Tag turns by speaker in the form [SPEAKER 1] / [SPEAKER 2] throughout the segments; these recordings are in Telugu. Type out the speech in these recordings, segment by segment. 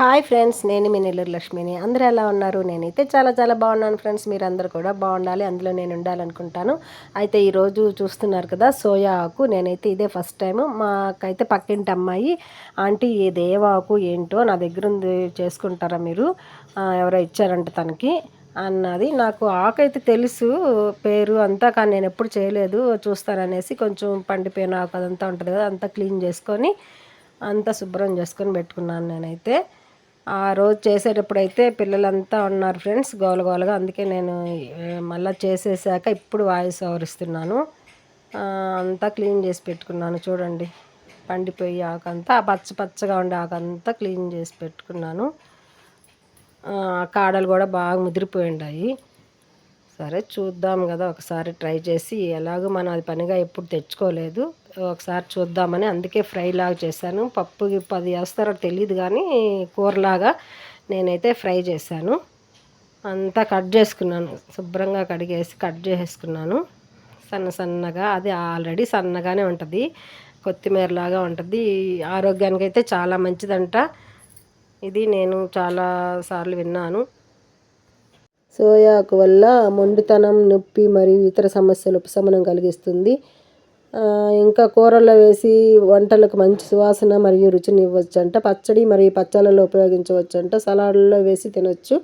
[SPEAKER 1] హాయ్ ఫ్రెండ్స్ నేను మీ నెల్లూరు లక్ష్మిని. అందరూ ఎలా ఉన్నారు? నేనైతే చాలా చాలా బాగున్నాను ఫ్రెండ్స్. మీరు అందరు కూడా బాగుండాలి అందులో నేను ఉండాలనుకుంటాను. అయితే ఈరోజు చూస్తున్నారు కదా సోయా ఆకు. నేనైతే ఇదే ఫస్ట్ టైం మాకైతే పక్కింటి అమ్మాయి ఆంటీ ఇది ఆకు ఏంటో నా దగ్గర ఉంది చేసుకుంటారా మీరు? ఎవరో ఇచ్చారంట తనకి అన్నది. నాకు ఆకు అయితే తెలుసు పేరు అంతా కానీ నేను ఎప్పుడు చేయలేదు చూస్తాననేసి కొంచెం పండిపోయిన ఆకు అదంతా ఉంటుంది కదా అంతా క్లీన్ చేసుకొని అంతా శుభ్రం చేసుకొని పెట్టుకున్నాను నేనైతే. ఆ రోజు చేసేటప్పుడు అయితే పిల్లలంతా ఉన్నారు ఫ్రెండ్స్ గోలగోలగా అందుకే నేను మళ్ళీ మళ్ళా చేసేసాక ఇప్పుడు వాయిస్ ఓవర్ ఇస్తున్నాను అంతా క్లీన్ చేసి పెట్టుకున్నాను చూడండి. పండిపోయి ఆకంతా పచ్చ పచ్చగా ఉండే ఆకంతా క్లీన్ చేసి పెట్టుకున్నాను. ఆ, కాడలు కూడా బాగా ముదిరిపోయి ఉన్నాయి సరే చూద్దాం కదా ఒకసారి ట్రై చేసి. ఎలాగో మనం అది పనిగా ఎప్పుడు తెచ్చుకోలేదు. ఒకసారి చూద్దామని అందుకే ఫ్రై లాగా చేశాను. పప్పు పది వేస్తారో తెలియదు కానీ కూరలాగా నేనైతే ఫ్రై చేశాను. అంతా కట్ చేసుకున్నాను. శుభ్రంగా కడిగేసి కట్ చేసుకున్నాను. సన్న సన్నగా అది ఆల్రెడీ సన్నగానే ఉంటుంది. కొత్తిమీర లాగా ఉంటుంది. ఆరోగ్యానికి అయితే చాలా మంచిదంట. ఇది నేను చాలా సార్లు విన్నాను. సోయాకు వల్ల మొండితనం నొప్పి మరియు ఇతర సమస్యలు ఉపశమనం కలిగిస్తుంది. ఇంకా కూరల్లో వేసి వంటలకు మంచి సువాసన మరియు రుచిని ఇవ్వచ్చంట. పచ్చడి మరియు పచ్చళ్ళలో ఉపయోగించవచ్చంట. సలాడ్లలో వేసి తినొచ్చు.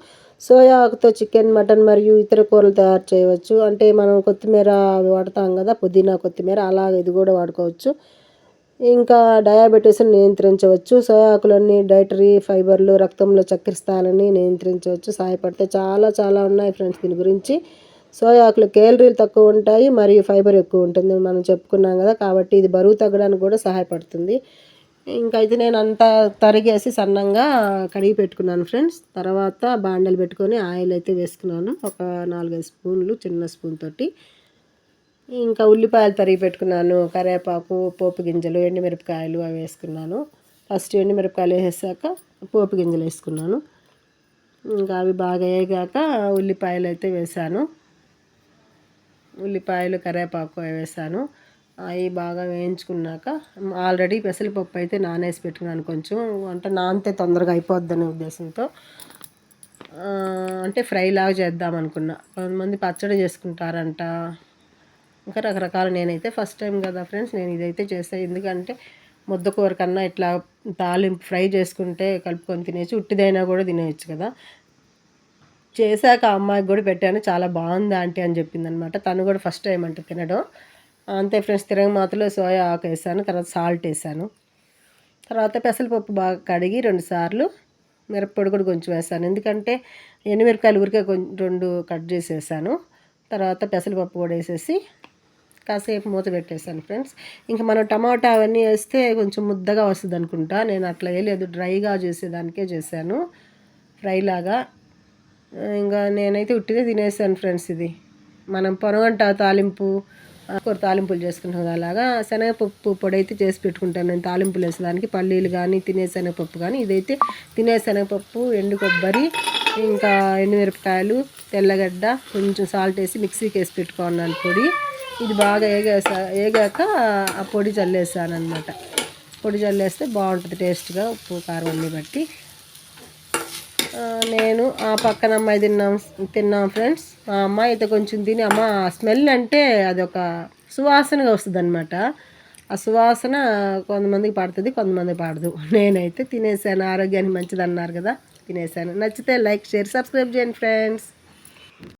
[SPEAKER 1] సోయా ఆకుతో చికెన్ మటన్ మరియు ఇతర కూరలు తయారు చేయవచ్చు. అంటే మనం కొత్తిమీర అవి వాడతాం కదా పుదీనా కొత్తిమీర అలా ఇది కూడా వాడుకోవచ్చు. ఇంకా డయాబెటీస్ని నియంత్రించవచ్చు. సోయా ఆకులన్నీ డైటరీ ఫైబర్లు రక్తంలో చక్కెర స్థాయిలని నియంత్రించవచ్చు. సహాయపడితే చాలా చాలా ఉన్నాయి ఫ్రెండ్స్ దీని గురించి. సోయా ఆకులు కేలరీలు తక్కువ ఉంటాయి మరియు ఫైబర్ ఎక్కువ ఉంటుంది. మనం చెప్పుకున్నాం కదా కాబట్టి ఇది బరువు తగ్గడానికి కూడా సహాయపడుతుంది. ఇంకా అయితే నేను అంతా తరిగేసి సన్నంగా కడిగి పెట్టుకున్నాను ఫ్రెండ్స్. తర్వాత బాండలు పెట్టుకొని ఆయిల్ అయితే వేసుకున్నాను. ఒక నాలుగైదు స్పూన్లు చిన్న స్పూన్ తోటి. ఇంకా ఉల్లిపాయలు తరిగి పెట్టుకున్నాను కరివేపాకు పోపు గింజలు ఎండుమిరపకాయలు అవి వేసుకున్నాను. ఫస్ట్ ఎండుమిరపకాయలు వేసాక పోపు గింజలు వేసుకున్నాను. ఇంకా అవి బాగా వేగాక ఉల్లిపాయలు అయితే వేసాను. ఉల్లిపాయలు కరివేపాకు అవి వేసాను. అవి బాగా వేయించుకున్నాక ఆల్రెడీ పెసరపప్పు అయితే నానేసి పెట్టుకున్నాను కొంచెం. అంటే నానితే తొందరగా అయిపోద్దనే ఉద్దేశంతో. అంటే ఫ్రై లాగా చేద్దాం అనుకున్నా. కొంతమంది పచ్చడి చేసుకుంటారంట. ఇంకా రకరకాలు నేనైతే ఫస్ట్ టైం కదా ఫ్రెండ్స్ నేను ఇదైతే చేస్తాను ఎందుకంటే ముద్ద కూర కన్నా ఇట్లా తాలింపు ఫ్రై చేసుకుంటే కలుపుకొని తినేసి ఉట్టిదైనా కూడా తినేయచ్చు కదా. చేశాక ఆ అమ్మాయికి కూడా పెట్టాను. చాలా బాగుంది ఆంటీ అని చెప్పింది అనమాట తను కూడా ఫస్ట్ టైం అంటే తినడం. అంతే ఫ్రెండ్స్ తిరగమాతలో సోయా ఆకు వేసాను తర్వాత సాల్ట్ వేసాను. తర్వాత పెసరపప్పు బాగా కడిగి రెండు సార్లు మిరప్పొడి కూడా కొంచెం వేసాను. ఎందుకంటే ఎండుమిరపకాయలు ఊరికే కొంచెం రెండు కట్ చేసేసాను తర్వాత పెసరపప్పు కూడా వేసేసి కాసేపు మూత పెట్టేశాను ఫ్రెండ్స్. ఇంకా మనం టమాటా అవన్నీ వేస్తే కొంచెం ముద్దగా వస్తుంది అనుకుంటా. నేను అట్లా వేయలేదు. డ్రైగా చేసేదానికే చేశాను. ఫ్రై లాగా. ఇంకా నేనైతే ఉట్టిదే తినేసాను ఫ్రెండ్స్ ఇది. మనం పొనగంట తాలింపు కూర తాలింపులు చేసుకుంటాం అలాగా. శనగపప్పు పొడి అయితే చేసి పెట్టుకుంటాను నేను తాలింపులు వేసేదానికి. పల్లీలు కానీ తినే శనగపప్పు కానీ ఇదైతే తినే శనగపప్పు ఎండు కొబ్బరి ఇంకా ఎండుమిరపకాయలు తెల్లగడ్డ కొంచెం సాల్ట్ వేసి మిక్సీకి వేసి పెట్టుకున్నాను పొడి. ఇది బాగా ఏగేసా ఏగాక ఆ పొడి చల్లేసాను అనమాట పొడి చల్లేస్తే బాగుంటుంది టేస్ట్గా ఉప్పు కారం అన్నీ బట్టి నేను ఆ పక్కన అమ్మాయి తిన్నాం తిన్నాం ఫ్రెండ్స్. మా అమ్మాయి అయితే కొంచెం తిని అమ్మ స్మెల్ అంటే అదొక సువాసనగా వస్తుంది అనమాట ఆ సువాసన కొంతమందికి పడుతుంది కొంతమందికి పడదు. నేనైతే తినేసాను ఆరోగ్యానికి మంచిది అన్నారు కదా తినేసాను. నచ్చితే లైక్ షేర్ సబ్స్క్రైబ్ చేయండి ఫ్రెండ్స్.